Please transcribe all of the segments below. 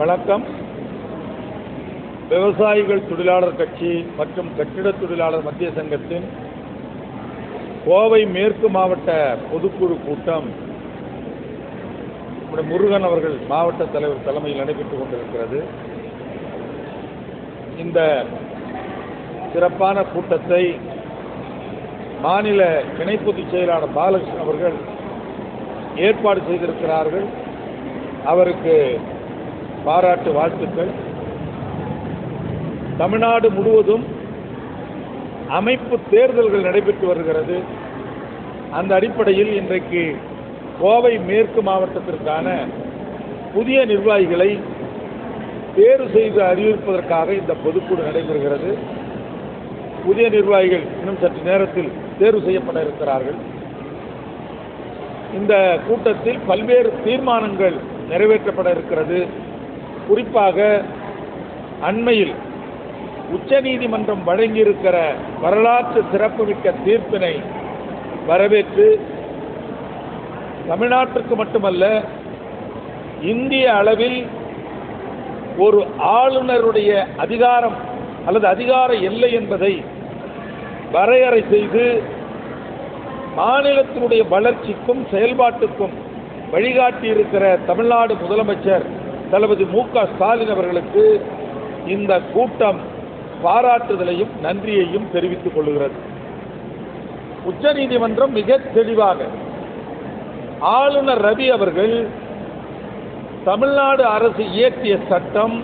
வணக்கம். விவசாயிகள் தொழிலாளர் கட்சி மற்றும் கட்டிட தொழிலாளர் மத்திய சங்கத்தின் கோவை மேற்கு மாவட்ட பொதுக்குழு கூட்டம் நம்முடைய முருகன் அவர்கள் மாவட்ட தலைவர் தலைமையில் நடைபெற்றுக் கொண்டிருக்கிறது. இந்த சிறப்பான கூட்டத்தை மாநில இணை பொதுச் செயலாளர் பாலகிருஷ்ணன் அவர்கள் ஏற்பாடு செய்திருக்கிறார்கள். அவருக்கு பாராட்டு வாழ்த்துக்கள். தமிழ்நாடு முழுவதும் அமைப்பு தேர்தல்கள் நடைபெற்று வருகிறது. அந்த அடிப்படையில் இன்றைக்கு கோவை மேற்கு மாவட்டத்திற்கான புதிய நிர்வாகிகளை தேர்வு செய்து அறிவிப்பதற்காக இந்த பொதுக்கூடு நடைபெறுகிறது. புதிய நிர்வாகிகள் இன்னும் சற்று நேரத்தில் தேர்வு செய்யப்பட இருக்கிறார்கள். இந்த கூட்டத்தில் பல்வேறு தீர்மானங்கள் நிறைவேற்றப்பட இருக்கிறது. குறிப்பாக அண்மையில் உச்சநீதிமன்றம் வழங்கியிருக்கிற வரலாற்று சிறப்புமிக்க தீர்ப்பினை வரவேற்று தமிழ்நாட்டிற்கு மட்டுமல்ல இந்திய அளவில் ஒரு ஆளுநருடைய அதிகாரம் அல்லது அதிகார எல்லை என்பதை வரையறை செய்து மாநிலத்தினுடைய வளர்ச்சிக்கும் செயல்பாட்டுக்கும் வழிகாட்டியிருக்கிற தமிழ்நாடு முதலமைச்சர் தளபதி மு க ஸ்டாலின் அவர்களுக்கு இந்த கூட்டம் பாராட்டுதலையும் நன்றியையும் தெரிவித்துக் கொள்கிறது உச்சநீதிமன்றம் மிக தெளிவாக ஆளுநர் ரவி அவர்கள் தமிழ்நாடு அரசு இயற்றிய சட்டம்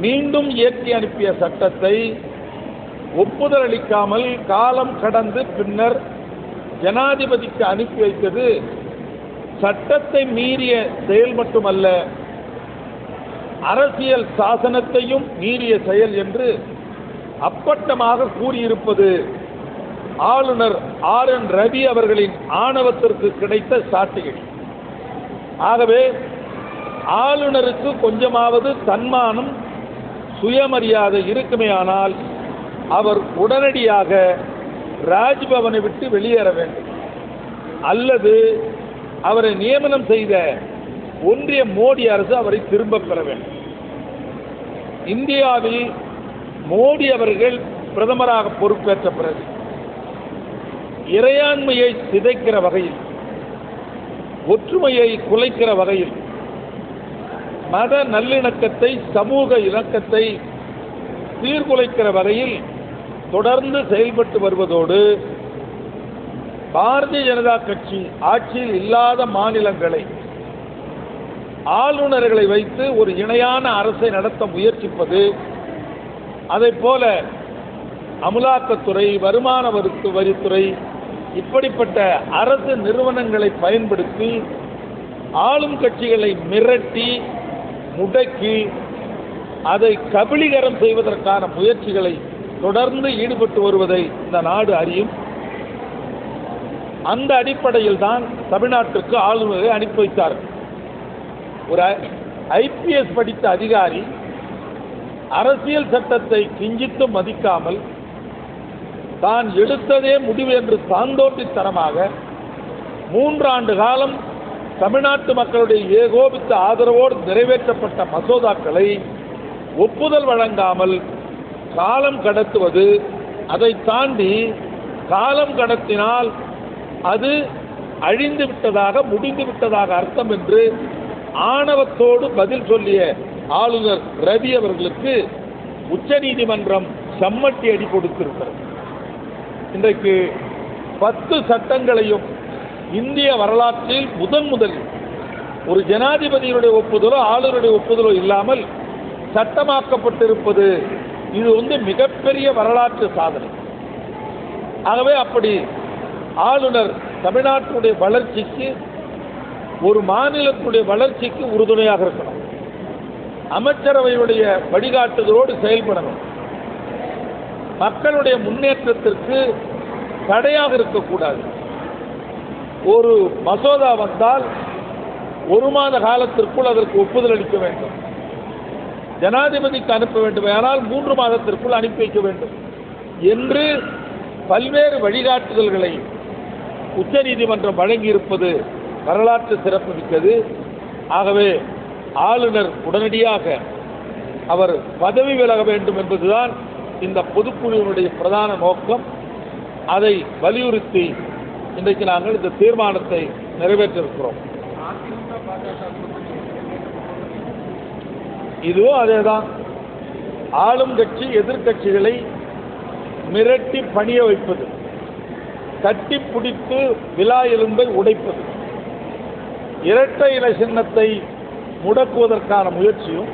மீண்டும் இயற்றி அனுப்பிய சட்டத்தை ஒப்புதல் அளிக்காமல் காலம் கடந்து பின்னர் ஜனாதிபதிக்கு அனுப்பி வைத்தது சட்டத்தை மீறிய செயல் மட்டுமல்ல அரசியல் சாசனத்தையும் மீறிய செயல் என்று அப்பட்டமாக கூறியிருப்பது ஆளுநர் ஆர் என் ரவி அவர்களின் ஆணவத்திற்கு கிடைத்த சாட்டிகள். ஆகவே ஆளுநருக்கு கொஞ்சமாவது தன்மானம் சுயமரியாதை இருக்குமேயானால் அவர் உடனடியாக ராஜ்பவனை விட்டு வெளியேற வேண்டும். அல்லது அவரை நியமனம் செய்த ஒன்றிய மோடி அரசு அவரை திரும்ப பெற வேண்டும். இந்தியாவில் மோடி அவர்கள் பிரதமராக பொறுப்பேற்ற பிறகு இறையாண்மையை சிதைக்கிற வகையில் ஒற்றுமையை குலைக்கிற வகையில் மத நல்லிணக்கத்தை சமூக இணக்கத்தை சீர்குலைக்கிற வகையில் தொடர்ந்து செயல்பட்டு வருவதோடு பாரதிய ஜனதா கட்சி ஆட்சியில் இல்லாத மாநிலங்களை ஆளுநர்களை வைத்து ஒரு இணையான அரசை நடத்த முயற்சிப்பது அதை போல அமலாக்கத்துறை வருமான வரித்து வரித்துறை இப்படிப்பட்ட அரசு நிறுவனங்களை பயன்படுத்தி ஆளும் கட்சிகளை மிரட்டி முடக்கி அதை கபலீகரம் செய்வதற்கான முயற்சிகளை தொடர்ந்து ஈடுபட்டு வருவதை இந்த நாடு அறியும். அந்த அடிப்படையில் தான் தமிழ்நாட்டிற்கு ஆளுநரை அனுப்பி வைத்தார்கள் ஒரு ஐபிஎஸ் படித்த அதிகாரி அரசியல் சட்டத்தை கிஞ்சித்து மதிக்காமல் தான் எடுத்ததே முடிவு என்று சாந்தோட்டித்தனமாக மூன்றாண்டு காலம் தமிழ்நாட்டு மக்களுடைய ஏகோபித்த ஆதரவோடு நிறைவேற்றப்பட்ட மசோதாக்களை ஒப்புதல் வழங்காமல் காலம் கடத்துவது அதை தாண்டி காலம் கடத்தினால் அது அழிந்து விட்டதாக முடிந்து விட்டதாக அர்த்தம் என்று ஆணவத்தோடு பதில் சொல்லிய ஆளுநர் ரவி அவர்களுக்கு உச்சநீதிமன்றம் சம்மட்டி அடி கொடுத்திருக்கிறது. இன்றைக்கு பத்து சட்டங்களையும் இந்திய வரலாற்றில் முதன் முதலில் ஒரு ஜனாதிபதியினுடைய ஒப்புதலோ ஆளுநருடைய ஒப்புதலோ இல்லாமல் சட்டமாக்கப்பட்டிருப்பது இது வந்து மிகப்பெரிய வரலாற்று சாதனை. ஆகவே அப்படி ஆளுநர் தமிழ்நாட்டினுடைய வளர்ச்சிக்கு ஒரு மாநிலத்துடைய வளர்ச்சிக்கு உறுதுணையாக இருக்கணும். அமைச்சரவையுடைய வழிகாட்டுதலோடு செயல்படணும். மக்களுடைய முன்னேற்றத்திற்கு தடையாக இருக்கக்கூடாது. ஒரு மசோதா வந்தால் ஒரு மாத காலத்திற்குள் அதற்கு ஒப்புதல் அளிக்க வேண்டும். ஜனாதிபதிக்கு அனுப்ப வேண்டும் ஆனால் மூன்று மாதத்திற்குள் அனுப்பி வைக்க வேண்டும் என்று பல்வேறு வழிகாட்டுதல்களை உச்சநீதிமன்றம் வழங்கியிருப்பது வரலாற்று சிறப்புமிக்கது ஆகவே ஆளுநர் உடனடியாக அவர் பதவி விலக வேண்டும் என்பதுதான் இந்த பொதுக்குழுவினுடைய பிரதான நோக்கம். அதை வலியுறுத்தி இன்றைக்கு நாங்கள் இந்த தீர்மானத்தை நிறைவேற்றிருக்கிறோம். இதுவும் அதேதான். ஆளும் கட்சி எதிர்க்கட்சிகளை மிரட்டி பணிய வைப்பது. கட்டி பிடித்து விழா எலும்பை உடைப்பது. இரட்டை இலை சின்னத்தை முடக்குவதற்கான முயற்சியும்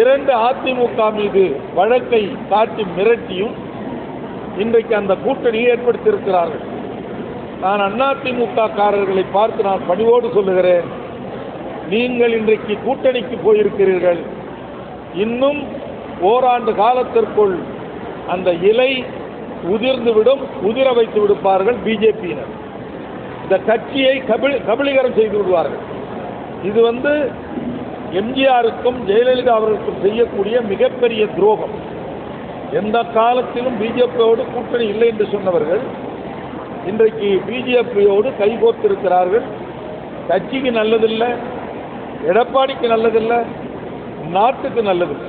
இரண்டு அதிமுக மீது வழக்கை காட்டி மிரட்டியும் இன்றைக்கு அந்த கூட்டணியை ஏற்படுத்தியிருக்கிறார்கள். நான் அதிமுக காரர்களை பார்த்து நான் பணிவோடு சொல்லுகிறேன் நீங்கள் இன்றைக்கு கூட்டணிக்கு போயிருக்கிறீர்கள். இன்னும் ஓராண்டு காலத்திற்குள் அந்த இலை உதிர்ந்துவிடும் உதிர வைத்து விடுப்பார்கள் பிஜேபியினர். இந்த கட்சியை கபில் கபலீகரம் செய்து விடுவார்கள். இது வந்து எம்ஜிஆருக்கும் ஜெயலலிதா அவர்களுக்கும் செய்யக்கூடிய மிகப்பெரிய துரோகம். எந்த காலத்திலும் பிஜேபியோடு கூட்டணி இல்லை என்று சொன்னவர்கள் இன்றைக்கு பிஜேபியோடு கைகோர்த்திருக்கிறார்கள் கட்சிக்கு நல்லதில்லை எடப்பாடிக்கு நல்லதில்லை நாட்டுக்கு நல்லதில்லை.